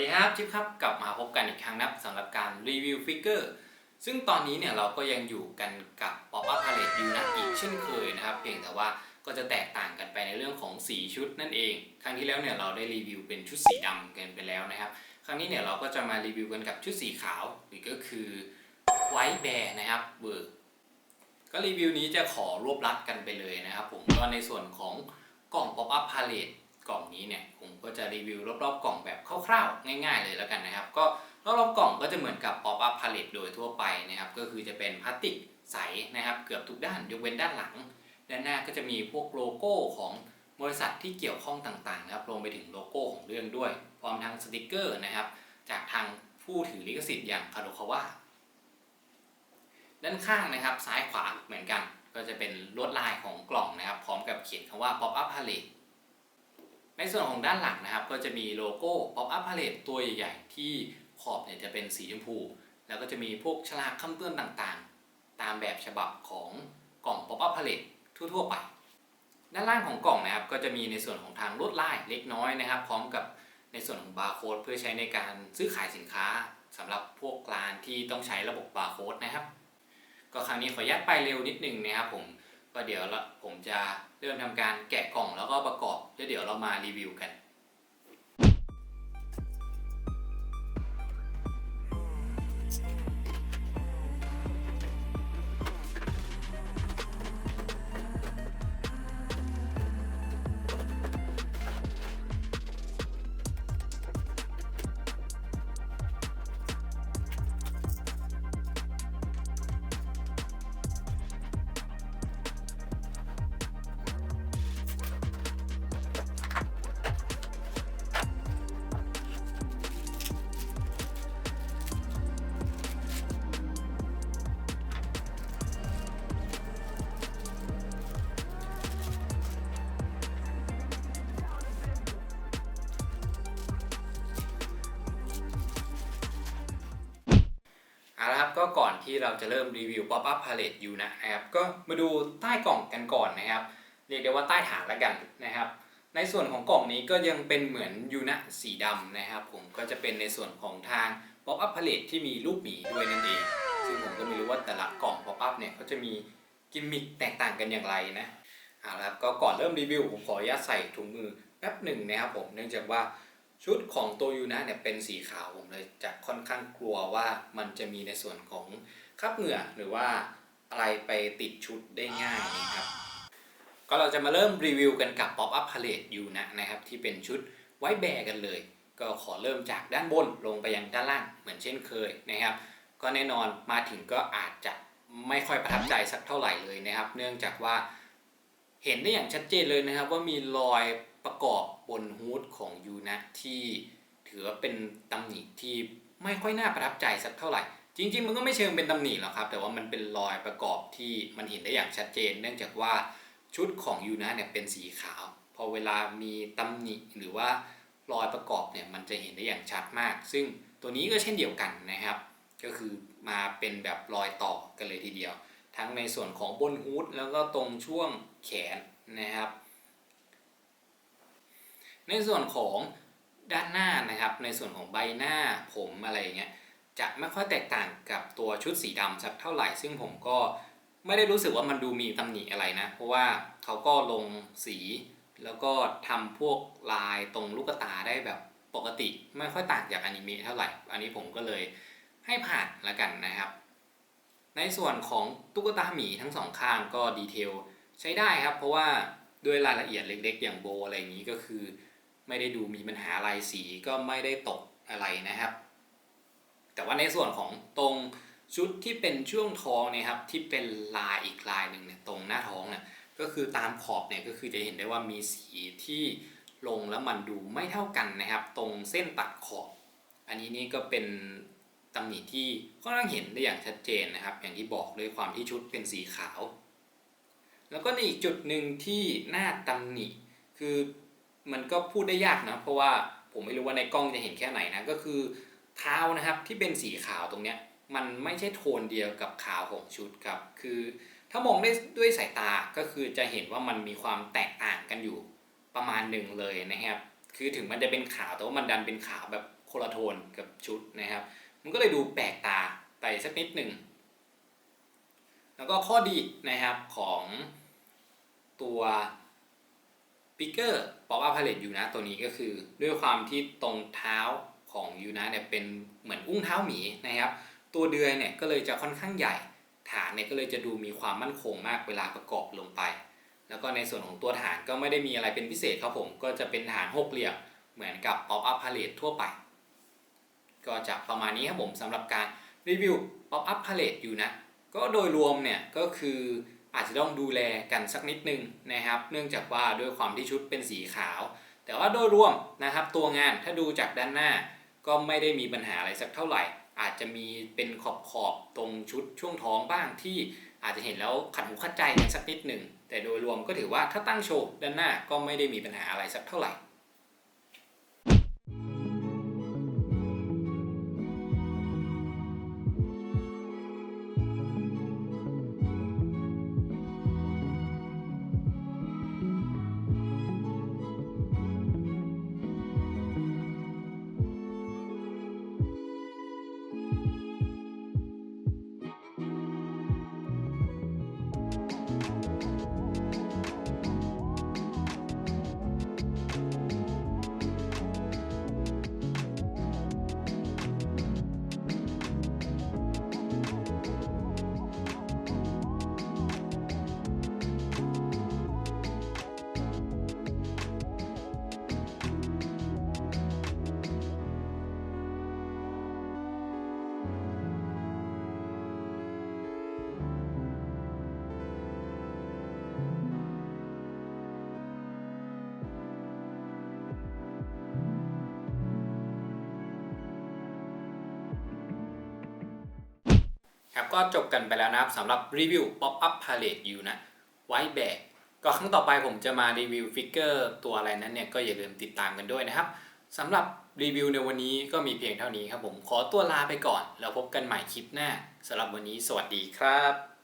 ดีครับจิ๊บครับกลับมาพบกันอีกครั้งนับสำหรับการรีวิวฟิกเกอร์ซึ่งตอนนี้เนี่ยเราก็ยังอยู่กันกับ Pop Up Palette ยูนะอีกเช่นเคยนะครับ เพียงแต่ว่าก็จะแตกต่างกันไปในเรื่องของสีชุดนั่นเอง ครั้งที่แล้วเนี่ยเราได้รีวิวเป็นชุดสีดำกันไปแล้วนะครับ ครั้งนี้เนี่ยเราก็จะมารีวิวกันกับชุดสีขาวหรือก็คือ White Bear นะครับเบอร์ก็รีวิวนี้จะขอรวบรัดกันไปเลยนะครับผมก็ในส่วนของกล่อง Pop Up Palette กล่องนี้เนี่ยผมก็จะรีวิวรอบๆกล่องแบบคร่าวๆ ง่าย ๆ เลยแล้วกันนะครับ ก็รอบๆกล่องก็จะเหมือนกับ Pop Up Palette โดยทั่วไปนะครับ ก็คือจะเป็นพลาสติกใสนะครับ เกือบทุกด้านยกเว้นด้านหลัง ด้านหน้าก็จะมีพวกโลโก้ของบริษัทที่เกี่ยวข้องต่างๆนะครับรวมไปถึงโลโก้ของเรื่องด้วย พร้อมทั้งสติกเกอร์นะครับ จากทางผู้ถือลิขสิทธิ์อย่างคาโดคาวะด้านข้างนะครับซ้ายขวาเหมือนกัน ก็จะเป็นลวดลายของกล่องนะครับ พร้อมกับเขียนคำว่า Pop Up Palette ในส่วนของด้านหลังนะครับ ก็จะมีโลโก้ Pop Up Palette ตัวใหญ่ๆ ที่ขอบเนี่ยจะเป็นสีชมพู แล้วก็จะมีพวกฉลากคำเตือนต่างๆ ตามแบบฉบับของกล่อง Pop Up Palette ทั่วๆไป ด้านล่างของกล่องนะครับ ก็จะมีในส่วนของทางลวดลายเล็กน้อยนะครับ พร้อมกับในส่วนของบาร์โค้ดเพื่อใช้ในการซื้อขายสินค้าสำหรับพวกร้านที่ต้องใช้ระบบบาร์โค้ดนะครับ ก็ครั้งนี้ขออนุญาตไปเร็วนิดนึงนะครับผม ก็เดี๋ยวผมจะเริ่มทำการแกะกล่องแล้วก็ประกอบแล้วเดี๋ยวเรามารีวิวกัน ก็ก่อนที่เราจะเริ่มรีวิว Pop Up Palette อยู่นะครับ ก็มาดูใต้กล่องกันก่อนนะครับ เรียกได้ว่าใต้ฐานละกันนะครับ ในส่วนของกล่องนี้ก็ยังเป็นเหมือนยูนะสีดำนะครับ ผมก็จะเป็นในส่วนของทาง Pop Up Palette ที่มีรูปหมีด้วยนั่นเอง ซึ่งผมก็ไม่รู้ว่าแต่ละกล่อง Pop Up เนี่ยเขาจะมีกิมมิคแตกต่างกันอย่างไรนะเอาละครับก็ก่อนเริ่มรีวิวผมขออนุญาตใส่ถุงมือแป๊บหนึ่งนะครับผมเนื่องจากว่า ชุดของตัวยูนะเนี่ยเป็นสีขาวผมเลยจะค่อนข้างกลัวว่ามันจะมีในส่วนของคราบเหงื่อหรือว่าอะไรไปติดชุดได้ง่ายนะครับ ก็เราจะมาเริ่มรีวิวกันกับ Pop Up Palette ยูนะนะครับที่เป็นชุดไว้แบร์กันเลย ก็ขอเริ่มจากด้านบนลงไปยังด้านล่างเหมือนเช่นเคยนะครับ ก็แน่นอนมาถึงก็อาจจะไม่ค่อยประทับใจสักเท่าไหร่เลยนะครับ เนื่องจากว่าเห็นได้อย่างชัดเจนเลยนะครับว่ามีรอย ประกอบบนฮูดของยูนะที่ถือว่าเป็นตำหนิที่ไม่ค่อยน่าประทับใจสักเท่าไหร่ จริง ๆ มันก็ไม่เชิงเป็นตำหนิหรอกครับ แต่ว่ามันเป็นรอยประกอบที่มันเห็นได้อย่างชัดเจน เนื่องจากว่าชุดของยูนะเนี่ยเป็นสีขาว พอเวลามีตำหนิหรือว่ารอยประกอบเนี่ยมันจะเห็นได้อย่างชัดมาก ซึ่งตัวนี้ก็เช่นเดียวกันนะครับ ก็คือมาเป็นแบบรอยต่อกันเลยทีเดียว ทั้งในส่วนของบนฮูดแล้วก็ตรงช่วงแขนนะครับ ในส่วนของด้านหน้านะครับ ในส่วนของใบหน้าผมอะไรอย่างเงี้ยจะไม่ค่อยแตกต่างกับตัวชุดสีดำสักเท่าไหร่ ซึ่งผมก็ไม่ได้รู้สึกว่ามันดูมีตำหนิอะไรนะ เพราะว่าเขาก็ลงสีแล้วก็ทำพวกลายตรงลูกตาได้แบบปกติ ไม่ค่อยต่างจากอนิเมะเท่าไหร่ อันนี้ผมก็เลยให้ผ่านละกันนะครับ ในส่วนของตุ๊กตาหมีทั้งสองข้างก็ดีเทลใช้ได้ครับ เพราะว่าด้วยรายละเอียดเล็ก ๆ อย่างโบอะไรอย่างนี้ก็คือ ไม่ได้ดูมีปัญหาลายสีก็ไม่ได้ตกอะไรนะครับ แต่ว่าในส่วนของตรงชุดที่เป็นช่วงท้องเนะครับ ที่เป็นลายอีกลายหนึ่งเนี่ยตรงหน้าท้องเนี่ยก็คือตามขอบเนี่ยก็คือจะเห็นได้ว่ามีสีที่ลงแล้วมันดูไม่เท่ากันนะครับ ตรงเส้นตัดขอบ อันนี้นี่ก็เป็นตำหนิที่ค่อนข้างเห็นได้อย่างชัดเจนนะครับ อย่างที่บอกด้วยความที่ชุดเป็นสีขาว แล้วก็ในอีกจุดหนึ่งที่หน้าตำหนิคือ มันก็พูดได้ยากนะ เพราะว่าผมไม่รู้ว่าในกล้องจะเห็นแค่ไหนนะ ก็คือเท้านะครับที่เป็นสีขาวตรงเนี้ยมันไม่ใช่โทนเดียวกับขาวของชุดครับ คือถ้ามองได้ด้วยสายตาก็คือจะเห็นว่ามันมีความแตกต่างกันอยู่ประมาณหนึ่งเลยนะครับ คือถึงมันจะเป็นขาวแต่ว่ามันดันเป็นขาวแบบคนละโทนกับชุดนะครับ มันก็เลยดูแปลกตาไปสักนิดหนึ่ง แล้วก็ข้อดีนะครับของตัว ปิกเกอร์ป๊อปอัพพาเลตยูนะตัวนี้ก็คือ ด้วยความที่ตรงเท้าของยูนะเนี่ยเป็นเหมือนอุ้งเท้าหมีนะครับ ตัวเดือยเนี่ยก็เลยจะค่อนข้างใหญ่ ฐานเนี่ยก็เลยจะดูมีความมั่นคงมากเวลาประกอบลงไป แล้วก็ในส่วนของตัวฐานก็ไม่ได้มีอะไรเป็นพิเศษครับผม ก็จะเป็นฐานหกเหลี่ยมเหมือนกับ Pop Up Palette ทั่วไป ก็จะประมาณนี้ครับผมสำหรับการรีวิว Pop Up Palette อยู่นะก็โดยรวมเนี่ยก็คือ อาจจะต้องดูแลกันสักนิดนึงนะครับ เนื่องจากว่าด้วยความที่ชุดเป็นสีขาว แต่ว่าโดยรวมนะครับ ตัวงานถ้าดูจากด้านหน้า ก็ไม่ได้มีปัญหาอะไรสักเท่าไหร่ อาจจะมีเป็นขอบขอบๆตรงชุดช่วงท้องบ้างที่อาจจะเห็นแล้วขัดหูขัดใจกันสักนิดหนึ่งแต่โดยรวมก็ถือว่าถ้าตั้งโชว์ด้านหน้าก็ไม่ได้มีปัญหาอะไรสักเท่าไหร่ ครับก็จบกันไปแล้วนะครับสำหรับรีวิว Pop Up Palette อยู่นะไว้แบกก็ครั้งต่อไปผมจะมารีวิวฟิกเกอร์ตัวอะไรนั้นเนี่ยก็อย่าลืมติดตามกันด้วยนะครับสำหรับรีวิวในวันนี้ก็มีเพียงเท่านี้ครับผมขอตัวลาไปก่อน แล้วพบกันใหม่คลิปหน้าสำหรับวันนี้สวัสดีครับ